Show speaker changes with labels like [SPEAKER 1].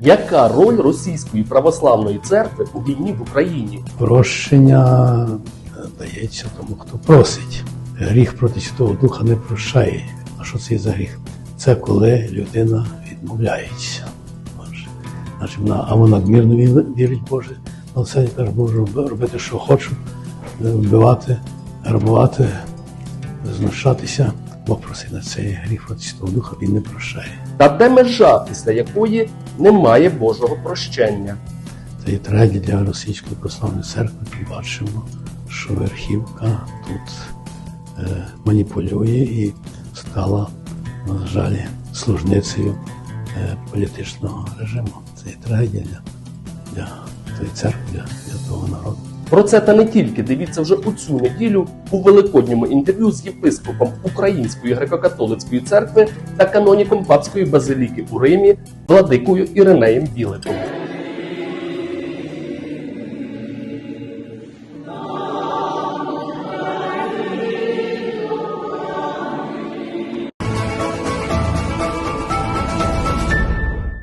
[SPEAKER 1] Яка роль російської православної церкви у війні в Україні?
[SPEAKER 2] Прощення е, дається тому, хто просить. Гріх проти Святого Духа не прощає. А що це за гріх? Це коли людина відмовляється. Значить, вона, а вона надмірно вірить Боже. На це я можу робити, що хочу, е, вбивати, грабувати, знущатися. Бог просить на це гріх проти Святого Духа, він не прощає.
[SPEAKER 1] Та де межа, після якої немає Божого прощення?
[SPEAKER 2] Це й трагедія для Російської православної церкви. Ми бачимо, що верхівка тут е, маніпулює і стала, на жаль, служницею е, політичного режиму. Це є трагедія для, для цієї церкви, для, для того народу.
[SPEAKER 1] Про це та не тільки дивіться вже у цю неділю у великодньому інтерв'ю з єпископом Української греко-католицької церкви та каноніком папської базиліки у Римі Владикою Іринеєм Біликом.